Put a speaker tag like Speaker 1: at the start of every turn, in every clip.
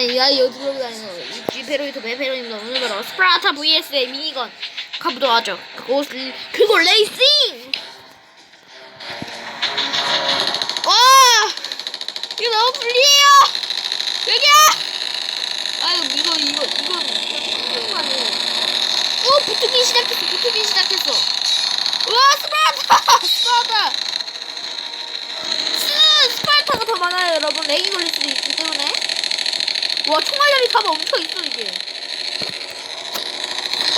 Speaker 1: 아니 야 여기 들어다니는 이 G페로이터 베페로입니다 오늘 바로 스프라타 vs의 미니건. 가보도록 하죠. 그거 그거 레이싱! 와 이거 너무 불리해요! 여기야! 아유 이거 이거 이건 이거만 오 붙기 시작했어 붙기 시작했어. 와 스프라타! 스프라타! 스 스파르타가 더 많아요 여러분. 렉이 걸릴 수도 있기 때문에 와 총알량이 다 멈춰 있어 이게.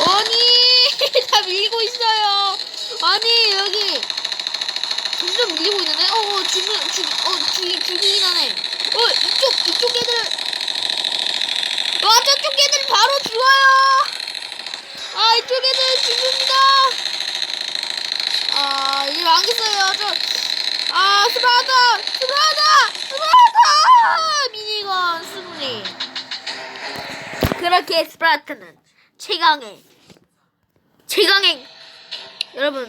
Speaker 1: 아니 다 밀고 있어요. 아니 여기. 점점 밀리고 있는데? 어 죽는 죽어 죽이 죽이긴 하네. 어 이쪽 이쪽 애들. 와 저쪽 애들 바로 죽어요. 아 이쪽 애들 죽습니다. 아 이제 망했어요. 저아 스파르타 스파르타 스파르타 미니건 승리 그렇게 스파르타는 최강의 최강의 여러분.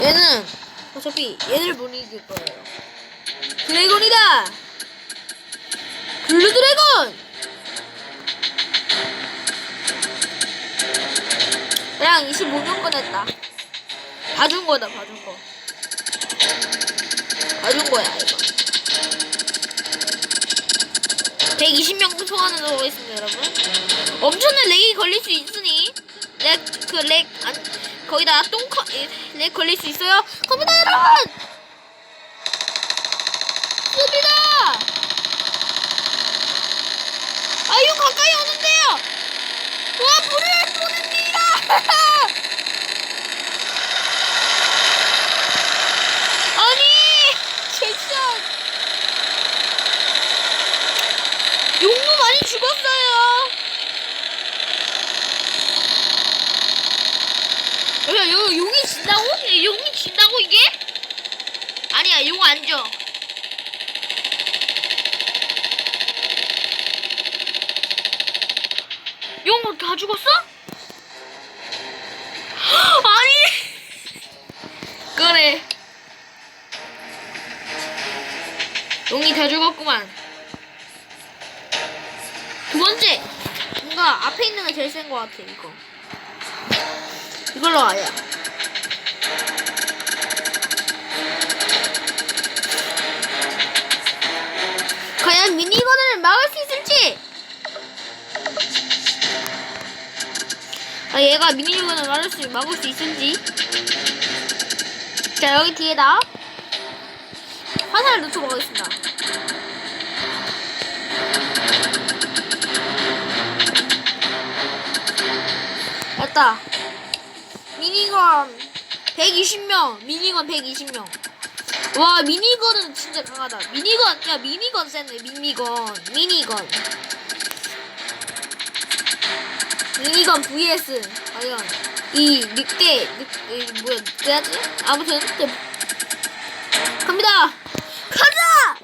Speaker 1: 얘는 어차피 얘를 못 이길 거예요. 드래곤이다! 블루 드래곤! 그냥 25년 꺼냈다. 봐준 거다 봐준 거. 봐준 거야 이거 120명 소환하도록 하겠습니다 여러분. 엄청난 렉이 걸릴 수 있으니 렉그렉 거기다 똥커 렉 걸릴 수 있어요. 갑니다 여러분! 씁니다 아유 가까이 오는데요 와 불을 쏘냅니다 아니 진짜 용도 많이 죽었어요. 야, 여 용이 진다고? 야, 용이 진다고 이게? 아니야, 용안 져. 용다 죽었어? 아니! 그래. 용이 다 죽었구만. 두 번째 뭔가 앞에 있는 게 제일 센 것 같아 이거 이걸로 와요. 과연 미니건을 막을 수 있을지? 아 얘가 미니건을 막을 수 막을 수 있을지? 자 여기 뒤에다 화살을 놓쳐 보겠습니다. 됐다. 미니건 120명. 미니건 120명. 와 미니건은 진짜 강하다. 미니건 야 미니건 센네 미니건 미니건 미니건 vs 과연 이 늑대 늑 뭐야 늑대야지? 아무튼 늑대. 갑니다. 가자.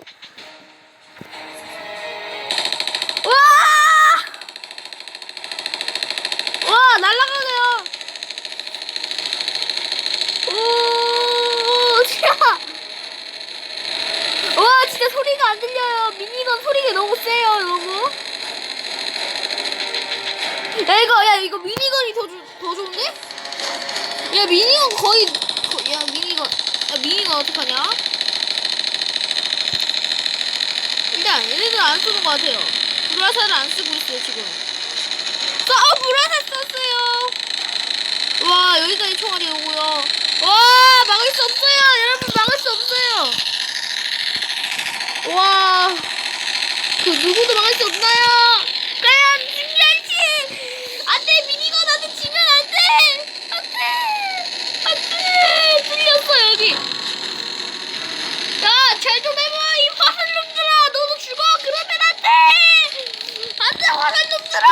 Speaker 1: 와 진짜 소리가 안 들려요. 미니건 소리가 너무 세요, 너무. 야 이거 야 이거 미니건이 더, 주, 더 좋은데? 야 미니건 거의 거, 야 미니건 야 미니건 어떡하냐? 일단 얘네들 안 쓰는 것 같아요. 불화살을 안 쓰고 있어요 지금. 써, 어, 불화살 썼어요. 와, 여기까지 총알이 오고요. 와, 막을 수 없어요. 여러분, 막을 수 없어요. 와, 그 누구도 막을 수 없나요? 과연 준비할지? 안 돼, 미니건한테 지면 안 돼! 안 돼! 안 돼! 뚫렸어, 여기. 야, 잘좀 해봐, 이 화살놈들아! 너도 죽어! 그러면 안 돼! 안 돼, 화살놈들아!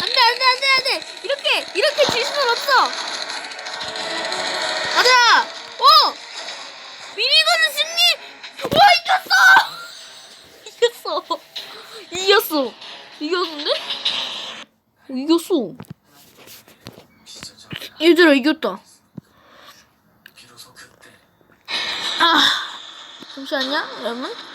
Speaker 1: 안돼 안돼 안돼 안돼 이렇게 이렇게 질 수는 없어 가자! 어! 미니건은 승리! 와, 이겼어! 이겼어. 이겼어. 이겼는데? 이겼어. 얘들아, 이겼다. 아! 잠시만요, 여러분.